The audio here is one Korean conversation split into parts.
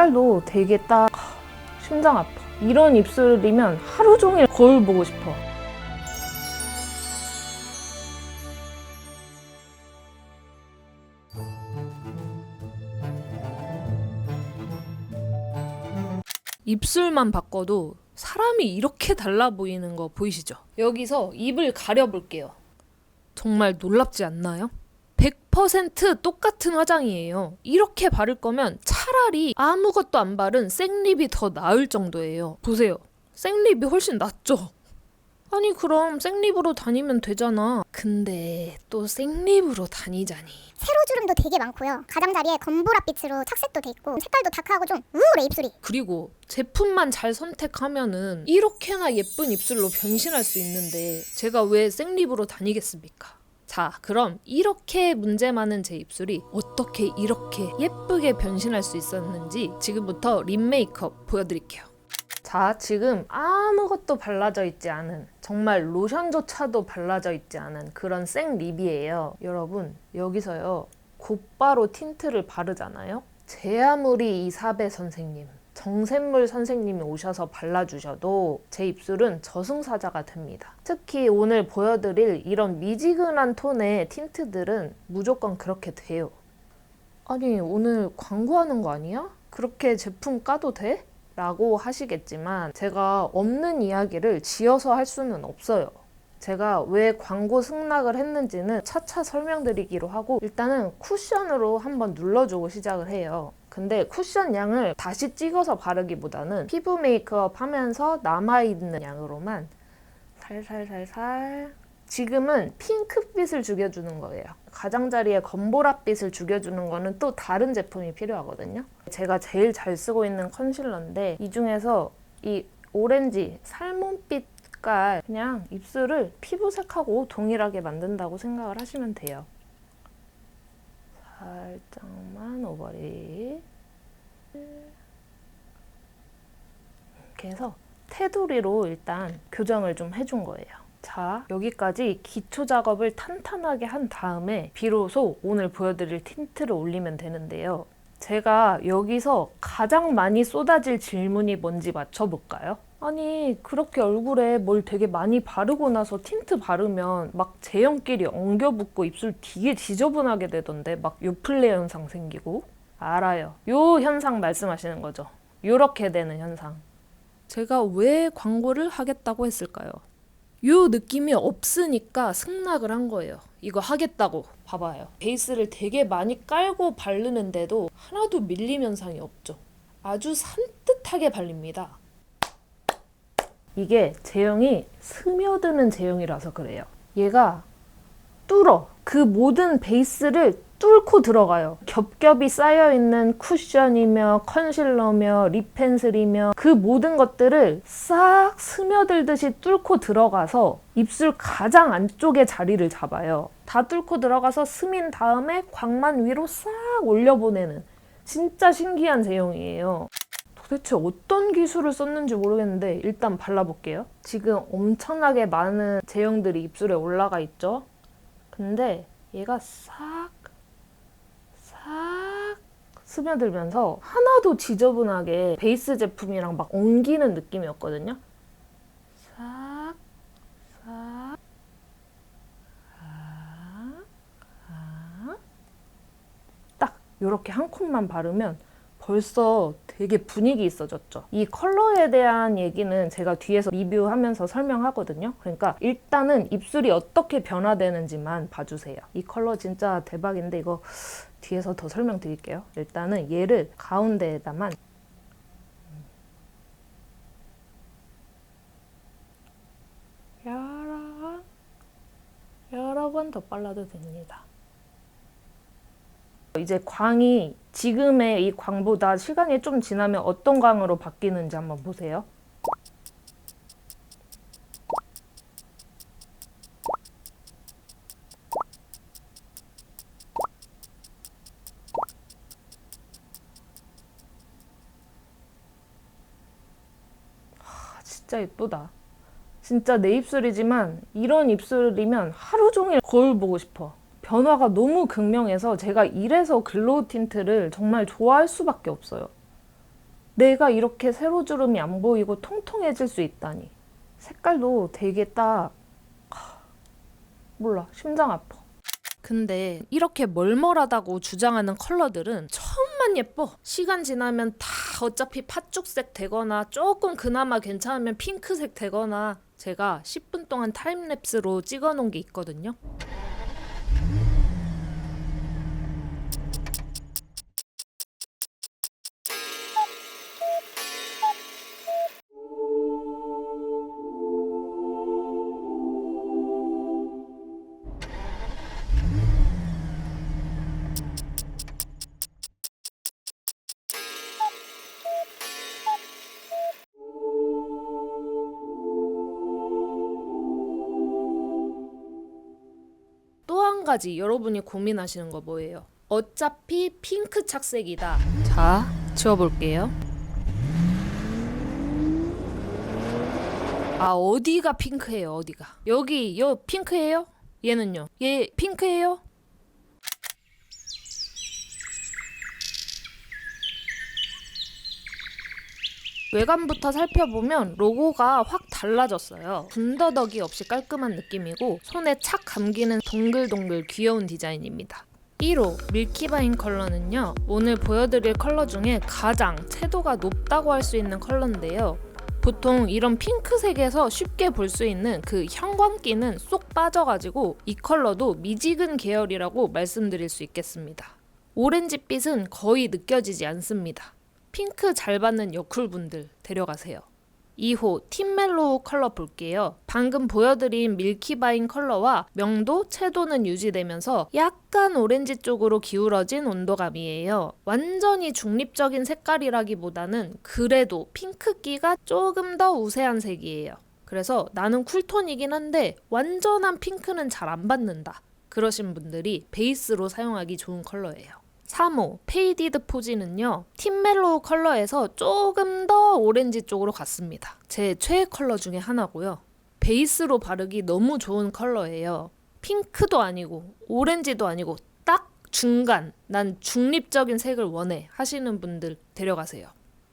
색깔도 되게 딱 하, 심장 아파. 이런 입술이면 하루 종일 거울 보고 싶어. 입술만 바꿔도 사람이 이렇게 달라 보이는 거 보이시죠? 여기서 입을 가려볼게요. 정말 놀랍지 않나요? 100% 똑같은 화장이에요. 이렇게 바를 거면 차라리 아무것도 안 바른 생립이 더 나을 정도예요. 보세요. 생립이 훨씬 낫죠? 아니, 그럼 생립으로 다니면 되잖아. 근데 또 생립으로 다니자니. 세로 주름도 되게 많고요. 가장자리에 검보랏빛으로 착색도 돼 있고 색깔도 다크하고 좀 우울해 입술이. 그리고 제품만 잘 선택하면은 이렇게나 예쁜 입술로 변신할 수 있는데 제가 왜 생립으로 다니겠습니까? 자, 그럼 이렇게 문제 많은 제 입술이 어떻게 이렇게 예쁘게 변신할 수 있었는지 지금부터 립 메이크업 보여드릴게요. 자, 지금 아무것도 발라져 있지 않은 정말 로션조차도 발라져 있지 않은 그런 생 립이에요. 여러분, 여기서요. 곧바로 틴트를 바르잖아요. 제 아무리 이사배 선생님, 정샘물 선생님이 오셔서 발라주셔도 제 입술은 저승사자가 됩니다. 특히 오늘 보여드릴 이런 미지근한 톤의 틴트들은 무조건 그렇게 돼요. 아니, 오늘 광고하는 거 아니야? 그렇게 제품 까도 돼? 라고 하시겠지만 제가 없는 이야기를 지어서 할 수는 없어요. 제가 왜 광고 승낙을 했는지는 차차 설명드리기로 하고 일단은 쿠션으로 한번 눌러주고 시작을 해요. 근데 쿠션 양을 다시 찍어서 바르기보다는 피부 메이크업 하면서 남아있는 양으로만 살살살살 지금은 핑크빛을 죽여주는 거예요. 가장자리에 검보랏빛을 죽여주는 거는 또 다른 제품이 필요하거든요. 제가 제일 잘 쓰고 있는 컨실러인데 이 중에서 이 오렌지 살몬빛 그냥 입술을 피부색하고 동일하게 만든다고 생각을 하시면 돼요. 살짝만 오버립 이렇게 해서 테두리로 일단 교정을 좀 해준 거예요. 자, 여기까지 기초 작업을 탄탄하게 한 다음에 비로소 오늘 보여드릴 틴트를 올리면 되는데요. 제가 여기서 가장 많이 쏟아질 질문이 뭔지 맞춰볼까요? 아니, 그렇게 얼굴에 뭘 되게 많이 바르고 나서 틴트 바르면 막 제형끼리 엉겨붙고 입술 되게 지저분하게 되던데 막 요플레 현상 생기고. 알아요. 요 현상 말씀하시는 거죠. 요렇게 되는 현상. 제가 왜 광고를 하겠다고 했을까요? 요 느낌이 없으니까 승낙을 한 거예요. 이거 하겠다고. 봐봐요. 베이스를 되게 많이 깔고 바르는데도 하나도 밀림 현상이 없죠. 아주 산뜻하게 발립니다. 이게 제형이 스며드는 제형이라서 그래요. 얘가 뚫어. 그 모든 베이스를 뚫고 들어가요. 겹겹이 쌓여있는 쿠션이며 컨실러며 립펜슬이며 그 모든 것들을 싹 스며들듯이 뚫고 들어가서 입술 가장 안쪽에 자리를 잡아요. 다 뚫고 들어가서 스민 다음에 광만 위로 싹 올려보내는 진짜 신기한 제형이에요. 도대체 어떤 기술을 썼는지 모르겠는데 일단 발라볼게요. 지금 엄청나게 많은 제형들이 입술에 올라가 있죠? 근데 얘가 싹, 싹 스며들면서 하나도 지저분하게 베이스 제품이랑 막 엉기는 느낌이었거든요. 싹, 싹, 아, 아. 딱 이렇게 한 컷만 바르면 벌써 되게 분위기 있어졌죠. 이 컬러에 대한 얘기는 제가 뒤에서 리뷰하면서 설명하거든요. 그러니까 일단은 입술이 어떻게 변화되는지만 봐주세요. 이 컬러 진짜 대박인데 이거 뒤에서 더 설명드릴게요. 일단은 얘를 가운데에다만 여러 번 더 발라도 됩니다. 이제 광이 지금의 이 광보다 시간이 좀 지나면 어떤 광으로 바뀌는지 한번 보세요. 하, 진짜 예쁘다. 진짜 내 입술이지만 이런 입술이면 하루 종일 거울 보고 싶어. 변화가 너무 극명해서 제가 이래서 글로우 틴트를 정말 좋아할 수밖에 없어요. 내가 이렇게 세로주름이 안 보이고 통통해질 수 있다니. 색깔도 되게 딱 하, 몰라 심장 아파. 근데 이렇게 멀멀하다고 주장하는 컬러들은 처음만 예뻐. 시간 지나면 다 어차피 팥죽색 되거나 조금 그나마 괜찮으면 핑크색 되거나 제가 10분 동안 타임랩스로 찍어 놓은 게 있거든요. 가지 여러분이 고민하시는 거 뭐예요? 어차피 핑크 착색이다. 자, 지워볼게요. 아, 어디가 핑크예요, 어디가? 여기, 요 핑크예요? 얘는요? 얘 핑크예요? 외관부터 살펴보면 로고가 확 달라졌어요. 군더더기 없이 깔끔한 느낌이고 손에 착 감기는 동글동글 귀여운 디자인입니다. 1호 밀키바인 컬러는요. 오늘 보여드릴 컬러 중에 가장 채도가 높다고 할 수 있는 컬러인데요. 보통 이런 핑크색에서 쉽게 볼 수 있는 그 형광기는 쏙 빠져가지고 이 컬러도 미지근 계열이라고 말씀드릴 수 있겠습니다. 오렌지빛은 거의 느껴지지 않습니다. 핑크 잘 받는 여쿨분들 데려가세요. 2호 팀멜로우 컬러 볼게요. 방금 보여드린 밀키바인 컬러와 명도, 채도는 유지되면서 약간 오렌지 쪽으로 기울어진 온도감이에요. 완전히 중립적인 색깔이라기보다는 그래도 핑크기가 조금 더 우세한 색이에요. 그래서 나는 쿨톤이긴 한데 완전한 핑크는 잘 안 받는다. 그러신 분들이 베이스로 사용하기 좋은 컬러예요. 3호 페이디드 포지는요 팀 멜로우 컬러에서 조금 더 오렌지 쪽으로 갔습니다. 제 최애 컬러 중에 하나고요. 베이스로 바르기 너무 좋은 컬러예요. 핑크도 아니고 오렌지도 아니고 딱 중간 난 중립적인 색을 원해 하시는 분들 데려가세요.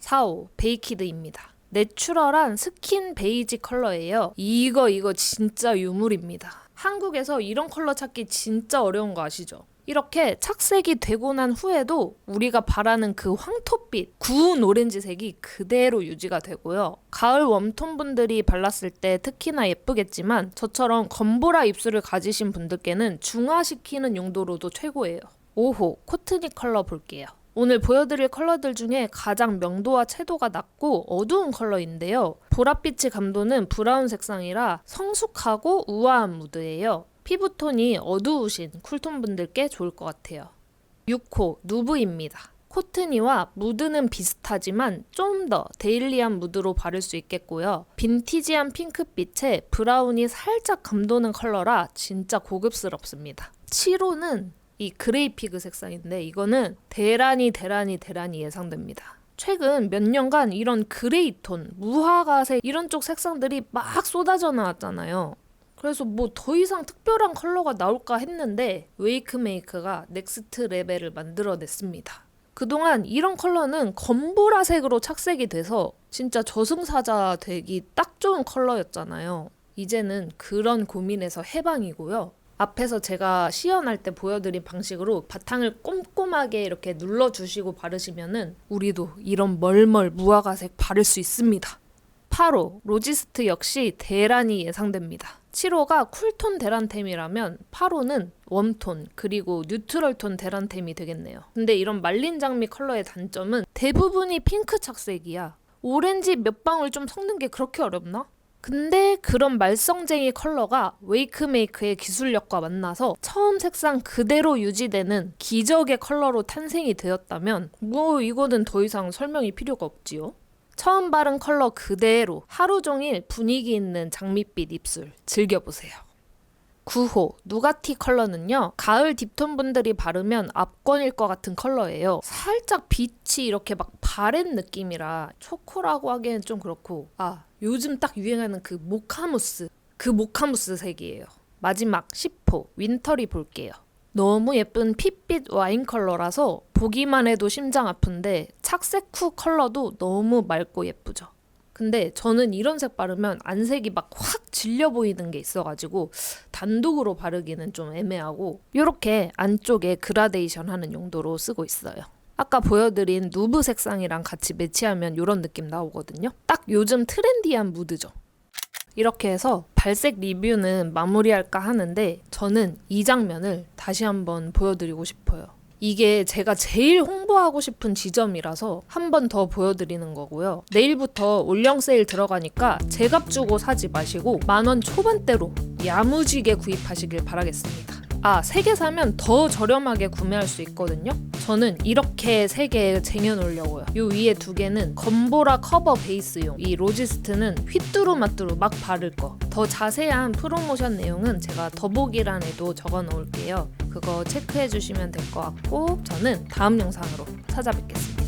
4호 베이키드입니다. 내추럴한 스킨 베이지 컬러예요. 이거 이거 진짜 유물입니다. 한국에서 이런 컬러 찾기 진짜 어려운 거 아시죠? 이렇게 착색이 되고 난 후에도 우리가 바라는 그 황토빛, 구운 오렌지색이 그대로 유지가 되고요. 가을 웜톤 분들이 발랐을 때 특히나 예쁘겠지만 저처럼 검보라 입술을 가지신 분들께는 중화시키는 용도로도 최고예요. 5호 코트니 컬러 볼게요. 오늘 보여드릴 컬러들 중에 가장 명도와 채도가 낮고 어두운 컬러인데요. 보랏빛의 감도는 브라운 색상이라 성숙하고 우아한 무드예요. 피부톤이 어두우신 쿨톤 분들께 좋을 것 같아요. 6호 누브입니다. 코트니와 무드는 비슷하지만 좀 더 데일리한 무드로 바를 수 있겠고요. 빈티지한 핑크빛에 브라운이 살짝 감도는 컬러라 진짜 고급스럽습니다. 7호는 이 그레이 피그 색상인데 이거는 대란이 대란이 대란이 예상됩니다. 최근 몇 년간 이런 그레이 톤, 무화과색 이런 쪽 색상들이 막 쏟아져 나왔잖아요. 그래서 뭐 더 이상 특별한 컬러가 나올까 했는데 웨이크메이크가 넥스트 레벨을 만들어냈습니다. 그동안 이런 컬러는 검보라색으로 착색이 돼서 진짜 저승사자 되기 딱 좋은 컬러였잖아요. 이제는 그런 고민에서 해방이고요. 앞에서 제가 시연할 때 보여드린 방식으로 바탕을 꼼꼼하게 이렇게 눌러주시고 바르시면은 우리도 이런 멀멀 무화과색 바를 수 있습니다. 8호 로지스트 역시 대란이 예상됩니다. 7호가 쿨톤 대란템이라면 8호는 웜톤 그리고 뉴트럴톤 대란템이 되겠네요. 근데 이런 말린 장미 컬러의 단점은 대부분이 핑크 착색이야. 오렌지 몇 방울 좀 섞는 게 그렇게 어렵나? 근데 그런 말썽쟁이 컬러가 웨이크메이크의 기술력과 만나서 처음 색상 그대로 유지되는 기적의 컬러로 탄생이 되었다면 뭐 이거는 더 이상 설명이 필요가 없지요. 처음 바른 컬러 그대로 하루 종일 분위기 있는 장밋빛 입술 즐겨보세요. 9호 누가티 컬러는요 가을 딥톤 분들이 바르면 압권일 것 같은 컬러예요. 살짝 빛이 이렇게 막 바랜 느낌이라 초코라고 하기엔 좀 그렇고 아 요즘 딱 유행하는 그 모카무스 그 모카무스 색이에요. 마지막 10호 윈터리 볼게요. 너무 예쁜 핏빛 와인 컬러라서 보기만 해도 심장 아픈데 착색 후 컬러도 너무 맑고 예쁘죠. 근데 저는 이런 색 바르면 안색이 막 확 질려 보이는 게 있어가지고 단독으로 바르기는 좀 애매하고 이렇게 안쪽에 그라데이션 하는 용도로 쓰고 있어요. 아까 보여드린 누브 색상이랑 같이 매치하면 이런 느낌 나오거든요. 딱 요즘 트렌디한 무드죠. 이렇게 해서 발색 리뷰는 마무리할까 하는데 저는 이 장면을 다시 한번 보여드리고 싶어요. 이게 제가 제일 홍보하고 싶은 지점이라서 한 번 더 보여드리는 거고요. 내일부터 올영 세일 들어가니까 제값 주고 사지 마시고 만원 초반대로 야무지게 구입하시길 바라겠습니다. 아, 세 개 사면 더 저렴하게 구매할 수 있거든요. 저는 이렇게 세 개 쟁여놓으려고요. 요 위에 두 개는 건보라 커버 베이스용. 이 로지스트는 휘뚜루마뚜루 막 바를 거. 더 자세한 프로모션 내용은 제가 더보기란에도 적어 놓을게요. 그거 체크해 주시면 될 것 같고 저는 다음 영상으로 찾아뵙겠습니다.